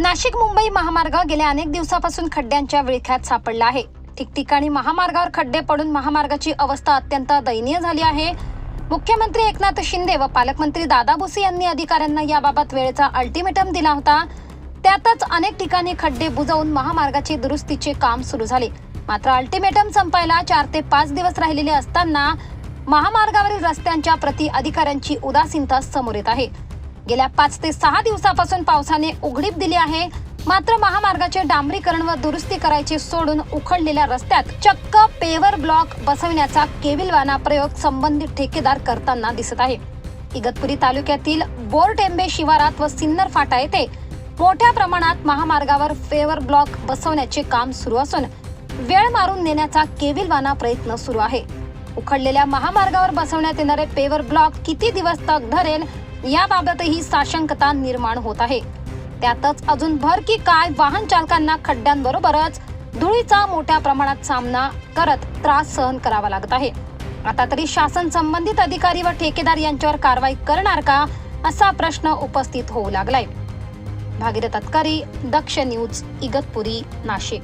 नाशिक मुंबई महामार्ग गेल्या अनेक दिवसापासून खड्ड्यांच्या विळख्यात सापडला आहे. ठिकठिकाणी महामार्गावर खड्डे पडून महामार्गाची अवस्था अत्यंत दयनीय झाली आहे. मुख्यमंत्री एकनाथ शिंदे व पालकमंत्री दादा भुसे यांनी अधिकाऱ्यांना याबाबत वेळेचा अल्टिमेटम दिला होता. त्यातच अनेक ठिकाणी खड्डे बुजवून महामार्गाचे दुरुस्तीचे काम सुरू झाले. मात्र अल्टिमेटम संपायला चार ते पाच दिवस राहिलेले असताना महामार्गावरील रस्त्यांच्या प्रति अधिकाऱ्यांची उदासीनता समोर येत आहे. गेल्या पाच ते सहा दिवसापासून पावसाने उघडीप दिली आहे. मात्र महामार्गाचे डांबरीकरण व दुरुस्ती करायचे सोडून उखडलेल्या रस्त्यात चक्क पेवर ब्लॉक बसवण्याचा केविलवाना प्रयोग संबंधित ठेकेदार करताना दिसत आहे. इगतपुरी तालुक्यातील बोरटेंबे शिवारात व सिन्नर फाटा येथे मोठ्या प्रमाणात महामार्गावर फेवर ब्लॉक बसवण्याचे काम सुरू असून वेळ मारून नेण्याचा केविलवाना प्रयत्न सुरू आहे. उखडलेल्या महामार्गावर बसवण्यात येणारे पेवर ब्लॉक किती दिवस तग धरेल याबाबतही साशंकता निर्माण होत आहे. त्यातच अजून भर की काय वाहन चालकांना खड्ड्यांबरोबरच धुळीचा मोठ्या प्रमाणात सामना करत त्रास सहन करावा लागत आहे. आता तरी शासन संबंधित अधिकारी व ठेकेदार यांच्यावर कारवाई करणार का असा प्रश्न उपस्थित होऊ लागलाय. भागीरथ तत्कारी दक्ष न्यूज इगतपुरी नाशिक.